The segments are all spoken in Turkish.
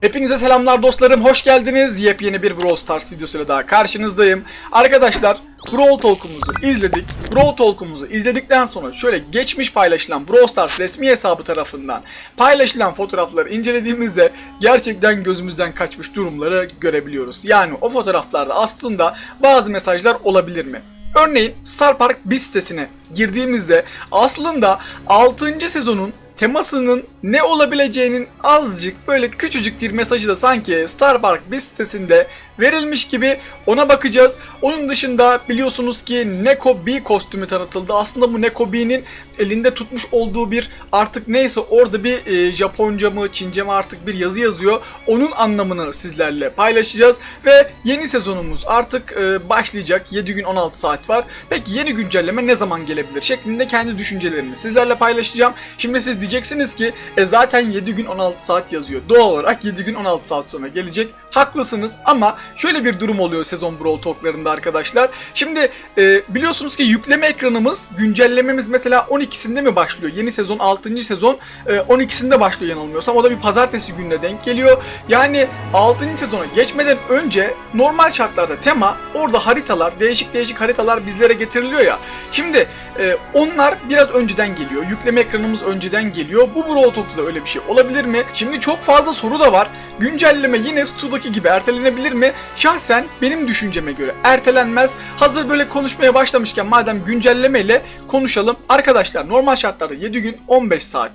Hepinize selamlar dostlarım, hoş geldiniz. Yepyeni bir Brawl Stars videosuyla daha karşınızdayım. Arkadaşlar, Brawl Talk'umuzu izledik. Brawl Talk'umuzu izledikten sonra şöyle geçmiş paylaşılan Brawl Stars resmi hesabı tarafından paylaşılan fotoğrafları incelediğimizde gerçekten gözümüzden kaçmış durumları görebiliyoruz. Yani o fotoğraflarda aslında bazı mesajlar olabilir mi? Örneğin Star Park Biz sitesine girdiğimizde aslında 6. sezonun temasının ne olabileceğinin azıcık böyle küçücük bir mesajı da sanki Star Park Biz sitesinde verilmiş gibi ona bakacağız. Onun dışında biliyorsunuz ki Neko B kostümü tanıtıldı. Aslında bu Neko B'nin elinde tutmuş olduğu bir artık neyse orada bir e, Japonca mı Çince mi artık bir yazı yazıyor. Onun anlamını sizlerle paylaşacağız ve yeni sezonumuz artık e, başlayacak. 7 gün 16 saat var. Peki yeni güncelleme ne zaman gelebilir şeklinde kendi düşüncelerimi sizlerle paylaşacağım. Şimdi siz diyeceksiniz ki e, zaten 7 gün 16 saat yazıyor. Doğal olarak 7 gün 16 saat sonra gelecek. Haklısınız ama şöyle bir durum oluyor sezon Brawl Talk'larında arkadaşlar. Şimdi e, biliyorsunuz ki yükleme ekranımız güncellememiz mesela 12'sinde mi başlıyor? Yeni sezon 6. sezon e, 12'sinde başlıyor yanılmıyorsam. O da bir pazartesi gününe denk geliyor. Yani 6. sezona geçmeden önce normal şartlarda tema orada haritalar değişik değişik haritalar bizlere getiriliyor ya. Şimdi e, onlar biraz önceden geliyor. Yükleme ekranımız önceden geliyor. Bu Brawl Talk'ta da öyle bir şey olabilir mi? Şimdi çok fazla soru da var. Güncelleme yine Stu'daki gibi ertelenebilir mi? Şahsen benim düşünceme göre ertelenmez. Hazır böyle konuşmaya başlamışken madem güncellemeyle konuşalım. Arkadaşlar normal şartlarda 7 gün 15 saat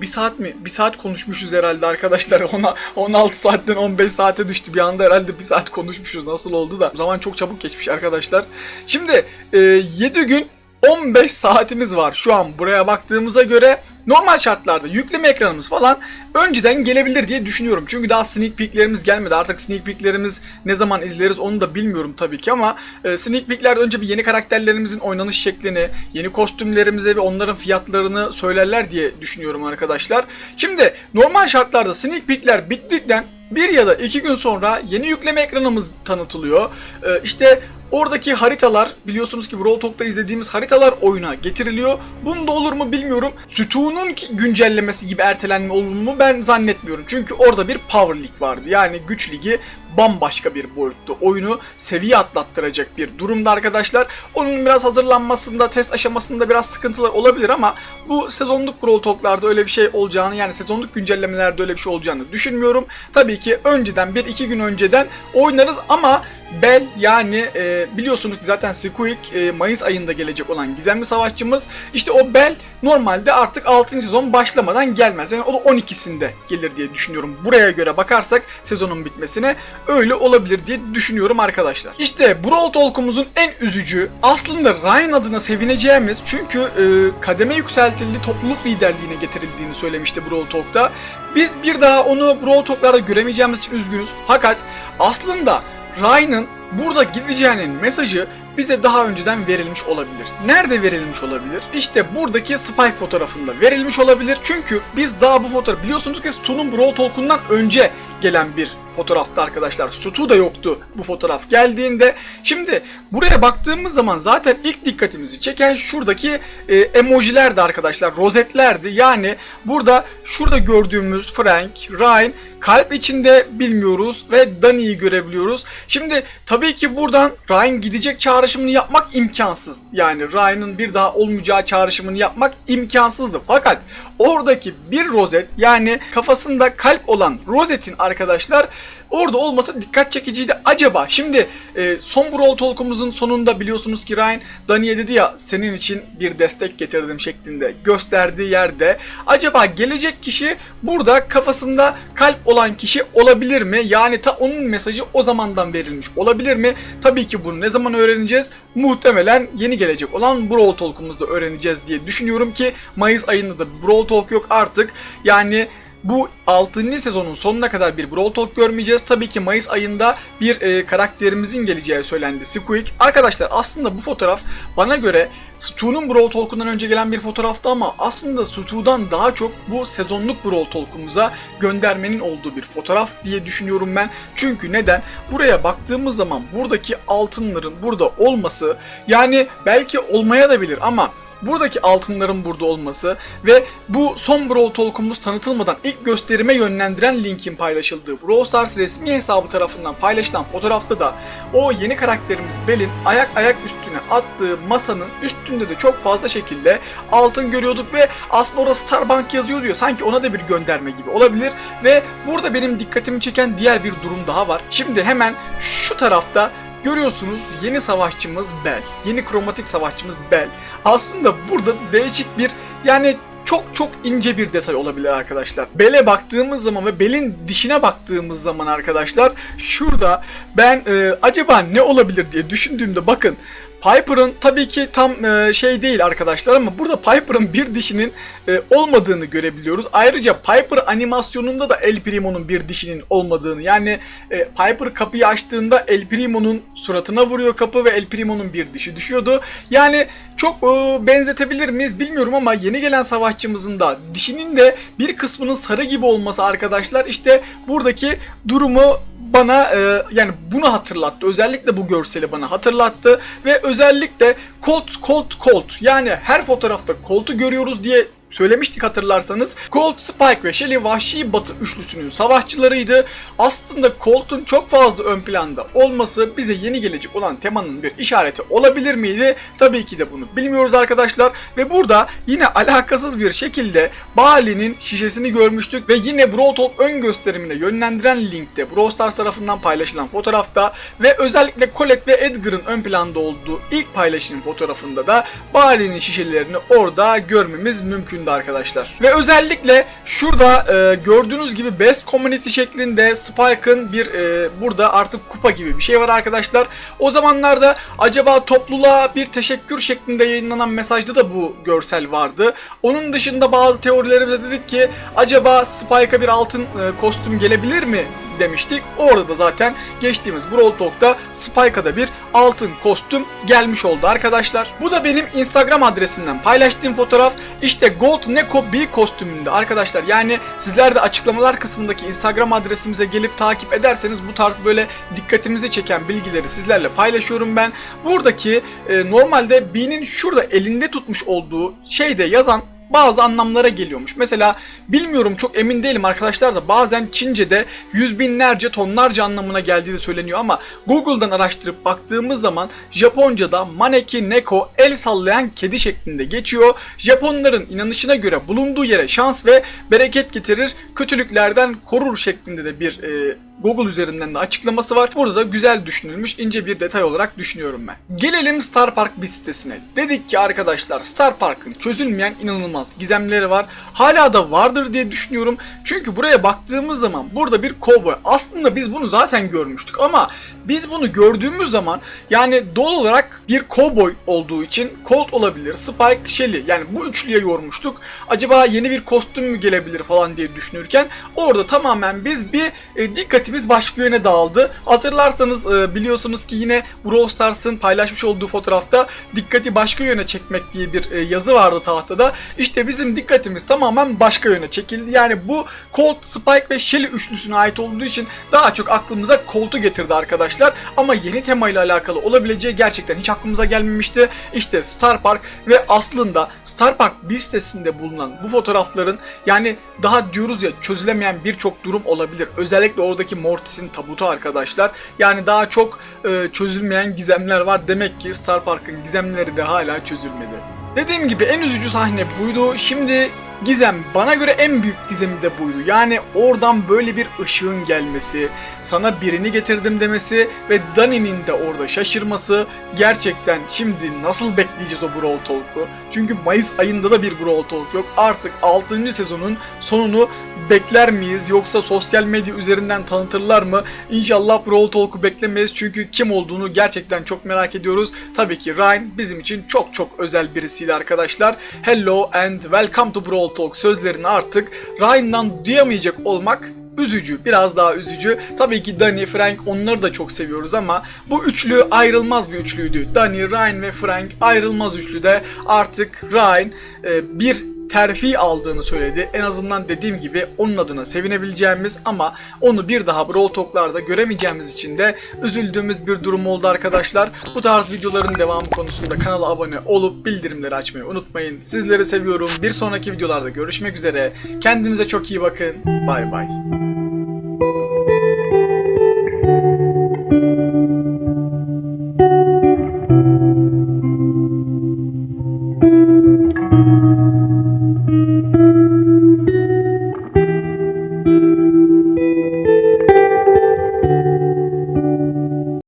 bir saat mi? Bir saat konuşmuşuz herhalde arkadaşlar. Ona 16 saatten 15 saate düştü. Bir anda herhalde bir saat konuşmuşuz. Nasıl oldu da? Zaman çok çabuk geçmiş arkadaşlar. Şimdi e, 7 gün 15 saatimiz var şu an buraya baktığımıza göre normal şartlarda yükleme ekranımız falan önceden gelebilir diye düşünüyorum. Çünkü daha sneak peeklerimiz gelmedi. Artık sneak peeklerimiz ne zaman izleriz onu da bilmiyorum tabii ki ama e, sneak peeklerde önce bir yeni karakterlerimizin oynanış şeklini, yeni kostümlerimize ve onların fiyatlarını söylerler diye düşünüyorum arkadaşlar. Şimdi normal şartlarda sneak peekler bittikten bir ya da iki gün sonra yeni yükleme ekranımız tanıtılıyor. Ee, işte oradaki haritalar biliyorsunuz ki Brawl Talk'ta izlediğimiz haritalar oyuna getiriliyor. Bunda olur mu bilmiyorum. Sütunun güncellemesi gibi ertelenme olur mu ben zannetmiyorum. Çünkü orada bir Power League vardı. Yani güç ligi bambaşka bir boyutta. Oyunu seviye atlattıracak bir durumda arkadaşlar. Onun biraz hazırlanmasında, test aşamasında biraz sıkıntılar olabilir ama bu sezonluk Brawl Talk'larda öyle bir şey olacağını yani sezonluk güncellemelerde öyle bir şey olacağını düşünmüyorum. Tabii ki önceden bir iki gün önceden oynarız ama Bell yani e, biliyorsunuz zaten Squeak e, Mayıs ayında gelecek olan gizemli savaşçımız. İşte o Bell normalde artık 6. sezon başlamadan gelmez. Yani o da 12'sinde gelir diye düşünüyorum. Buraya göre bakarsak sezonun bitmesine öyle olabilir diye düşünüyorum arkadaşlar. İşte Brawl Talk'umuzun en üzücü aslında Ryan adına sevineceğimiz çünkü e, kademe yükseltildi topluluk liderliğine getirildiğini söylemişti Brawl Talk'ta. Biz bir daha onu Brawl Talk'larda göremeyeceğimiz için üzgünüz. Fakat aslında Ryan'ın burada gideceğinin mesajı bize daha önceden verilmiş olabilir. Nerede verilmiş olabilir? İşte buradaki Spike fotoğrafında verilmiş olabilir. Çünkü biz daha bu fotoğraf biliyorsunuz ki Stu'nun Brawl Talk'undan önce gelen bir fotoğrafta arkadaşlar. Stu da yoktu bu fotoğraf geldiğinde. Şimdi buraya baktığımız zaman zaten ilk dikkatimizi çeken şuradaki e, emojilerdi arkadaşlar. Rozetlerdi. Yani burada şurada gördüğümüz Frank, Ryan kalp içinde bilmiyoruz ve Dani'yi görebiliyoruz. Şimdi tabii ki buradan Ryan gidecek çağrışımını yapmak imkansız. Yani Ryan'ın bir daha olmayacağı çağrışımını yapmak imkansızdı. Fakat oradaki bir rozet yani kafasında kalp olan rozetin arkadaşlar orada olması dikkat çekiciydi. Acaba şimdi e, son Brawl Talk'umuzun sonunda biliyorsunuz ki Ryan Dani'ye dedi ya senin için bir destek getirdim şeklinde gösterdiği yerde acaba gelecek kişi burada kafasında kalp olan kişi olabilir mi? Yani ta onun mesajı o zamandan verilmiş olabilir mi? Tabii ki bunu ne zaman öğreneceğiz? Muhtemelen yeni gelecek olan Brawl Talk'umuzda öğreneceğiz diye düşünüyorum ki Mayıs ayında da Brawl Talk yok artık. Yani bu 6. sezonun sonuna kadar bir Brawl Talk görmeyeceğiz. Tabii ki Mayıs ayında bir e, karakterimizin geleceği söylendi Squeak. Arkadaşlar aslında bu fotoğraf bana göre Stu'nun Brawl Talk'undan önce gelen bir fotoğraftı ama aslında Stu'dan daha çok bu sezonluk Brawl Talk'umuza göndermenin olduğu bir fotoğraf diye düşünüyorum ben. Çünkü neden? Buraya baktığımız zaman buradaki altınların burada olması yani belki olmaya da bilir ama buradaki altınların burada olması ve bu son Brawl Talk'umuz tanıtılmadan ilk gösterime yönlendiren linkin paylaşıldığı Brawl Stars resmi hesabı tarafından paylaşılan fotoğrafta da o yeni karakterimiz Bel'in ayak ayak üstüne attığı masanın üstünde de çok fazla şekilde altın görüyorduk ve aslında orada Starbank yazıyor diyor. Sanki ona da bir gönderme gibi olabilir ve burada benim dikkatimi çeken diğer bir durum daha var. Şimdi hemen şu tarafta Görüyorsunuz yeni savaşçımız Bel. Yeni kromatik savaşçımız Bel. Aslında burada değişik bir yani çok çok ince bir detay olabilir arkadaşlar. Bel'e baktığımız zaman ve Bel'in dişine baktığımız zaman arkadaşlar şurada ben e, acaba ne olabilir diye düşündüğümde bakın Piper'ın tabii ki tam e, şey değil arkadaşlar ama burada Piper'ın bir dişinin e, olmadığını görebiliyoruz. Ayrıca Piper animasyonunda da El Primo'nun bir dişinin olmadığını yani e, Piper kapıyı açtığında El Primo'nun suratına vuruyor kapı ve El Primo'nun bir dişi düşüyordu. Yani çok e, benzetebilir miyiz bilmiyorum ama yeni gelen savaşçımızın da dişinin de bir kısmının sarı gibi olması arkadaşlar işte buradaki durumu bana e, yani bunu hatırlattı. Özellikle bu görseli bana hatırlattı ve özellikle Colt Colt Colt. Yani her fotoğrafta Colt'u görüyoruz diye söylemiştik hatırlarsanız. Colt, Spike ve Shelly vahşi batı üçlüsünün savaşçılarıydı. Aslında Colt'un çok fazla ön planda olması bize yeni gelecek olan temanın bir işareti olabilir miydi? Tabii ki de bunu bilmiyoruz arkadaşlar. Ve burada yine alakasız bir şekilde Bali'nin şişesini görmüştük ve yine Brawl ön gösterimine yönlendiren linkte Brawl Stars tarafından paylaşılan fotoğrafta ve özellikle Colette ve Edgar'ın ön planda olduğu ilk paylaşım fotoğrafında da Bali'nin şişelerini orada görmemiz mümkün mümkündü arkadaşlar. Ve özellikle şurada e, gördüğünüz gibi Best Community şeklinde Spike'ın bir e, burada artık kupa gibi bir şey var arkadaşlar. O zamanlarda acaba topluluğa bir teşekkür şeklinde yayınlanan mesajda da bu görsel vardı. Onun dışında bazı teorilerimize dedik ki acaba Spike'a bir altın e, kostüm gelebilir mi demiştik. Orada da zaten geçtiğimiz Brawl Talk'ta Spike'a bir altın kostüm gelmiş oldu arkadaşlar. Bu da benim Instagram adresimden paylaştığım fotoğraf. İşte Gold Neko B kostümünde arkadaşlar. Yani sizler de açıklamalar kısmındaki Instagram adresimize gelip takip ederseniz bu tarz böyle dikkatimizi çeken bilgileri sizlerle paylaşıyorum ben. Buradaki e, normalde B'nin şurada elinde tutmuş olduğu şeyde yazan bazı anlamlara geliyormuş. Mesela bilmiyorum çok emin değilim arkadaşlar da bazen Çince'de yüz binlerce tonlarca anlamına geldiği de söyleniyor ama Google'dan araştırıp baktığımız zaman Japonca'da maneki neko el sallayan kedi şeklinde geçiyor. Japonların inanışına göre bulunduğu yere şans ve bereket getirir, kötülüklerden korur şeklinde de bir e, Google üzerinden de açıklaması var. Burada da güzel düşünülmüş ince bir detay olarak düşünüyorum ben. Gelelim Star Park bir sitesine. Dedik ki arkadaşlar Star Park'ın çözülmeyen inanılmaz gizemleri var. Hala da vardır diye düşünüyorum. Çünkü buraya baktığımız zaman burada bir kovboy. Aslında biz bunu zaten görmüştük ama biz bunu gördüğümüz zaman yani doğal olarak bir kovboy olduğu için Colt olabilir, Spike, Shelly yani bu üçlüye yormuştuk. Acaba yeni bir kostüm mü gelebilir falan diye düşünürken orada tamamen biz bir e, dikkatimiz başka yöne dağıldı. Hatırlarsanız e, biliyorsunuz ki yine Brawl Stars'ın paylaşmış olduğu fotoğrafta dikkati başka yöne çekmek diye bir e, yazı vardı tahtada. İşte bizim dikkatimiz tamamen başka yöne çekildi. Yani bu Colt, Spike ve Shelly üçlüsüne ait olduğu için daha çok aklımıza Colt'u getirdi arkadaşlar arkadaşlar. Ama yeni temayla alakalı olabileceği gerçekten hiç aklımıza gelmemişti. İşte Star Park ve aslında Star Park bir sitesinde bulunan bu fotoğrafların yani daha diyoruz ya çözülemeyen birçok durum olabilir. Özellikle oradaki Mortis'in tabutu arkadaşlar. Yani daha çok e, çözülmeyen gizemler var. Demek ki Star Park'ın gizemleri de hala çözülmedi. Dediğim gibi en üzücü sahne buydu. Şimdi gizem bana göre en büyük gizemi de buydu. Yani oradan böyle bir ışığın gelmesi, sana birini getirdim demesi ve Dani'nin de orada şaşırması gerçekten şimdi nasıl bekleyeceğiz o Brawl Talk'u? Çünkü Mayıs ayında da bir Brawl Talk yok. Artık 6. sezonun sonunu bekler miyiz yoksa sosyal medya üzerinden tanıtırlar mı? İnşallah Brawl Talk'u beklemeyiz çünkü kim olduğunu gerçekten çok merak ediyoruz. Tabii ki Ryan bizim için çok çok özel birisiydi arkadaşlar. Hello and welcome to Brawl Talk sözlerini artık Ryan'dan duyamayacak olmak üzücü, biraz daha üzücü. Tabii ki Danny, Frank onları da çok seviyoruz ama bu üçlü ayrılmaz bir üçlüydü. Danny, Ryan ve Frank ayrılmaz üçlüde artık Ryan e, bir terfi aldığını söyledi. En azından dediğim gibi onun adına sevinebileceğimiz ama onu bir daha Brawl Talk'larda göremeyeceğimiz için de üzüldüğümüz bir durum oldu arkadaşlar. Bu tarz videoların devamı konusunda kanala abone olup bildirimleri açmayı unutmayın. Sizleri seviyorum. Bir sonraki videolarda görüşmek üzere. Kendinize çok iyi bakın. Bay bay.